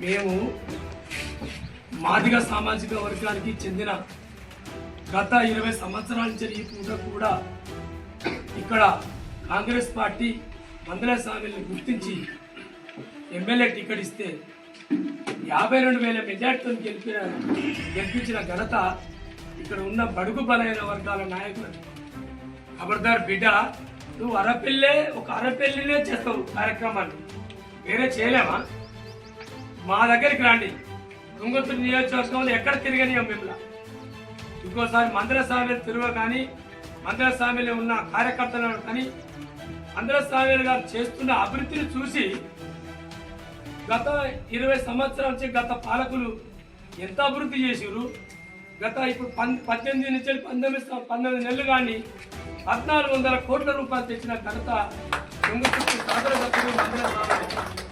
మేము మాదిగ సామాజిక వర్గానికి చెందిన గత ఇరవై సంవత్సరాల నుంచి ఈ పూట కూడా ఇక్కడ కాంగ్రెస్ పార్టీ మందల స్వామిని గుర్తించి ఎమ్మెల్యే టికెట్ ఇస్తే యాభై రెండు వేల మెజార్టీతో గెలిపిన గెలిపించిన ఘనత ఇక్కడ ఉన్న బడుగు బలైన వర్గాల నాయకులు. ఖబర్దార్ బిడ్డ నువ్వు అరపెళ్ళే ఒక అరపెళ్ళినే చేస్తావు కార్యక్రమాన్ని. వేరే చేయలేమా? మా దగ్గరికి రండి. తుంగతుడి నియోజకవర్గంలో ఎక్కడ తిరగనియం మిమ్మల్ని. ఇంకోసారి మందిర స్వామిని తిరుగ కానీ మందిర స్వామిలో ఉన్న కార్యకర్తలను కానీ మందిర స్వామిలు గారు చేస్తున్న అభివృద్ధిని చూసి గత ఇరవై సంవత్సరాల నుంచి గత పాలకులు ఎంత అభివృద్ధి చేసిరు గత ఇప్పుడు పన్ పద్దెనిమిది నుంచి పంతొమ్మిది పంతొమ్మిది నెలలు కానీ పద్నాలుగు వందల కోట్ల రూపాయలు తెచ్చిన ఘనత తుంగతుర్తి సాగర మందిర స్వామి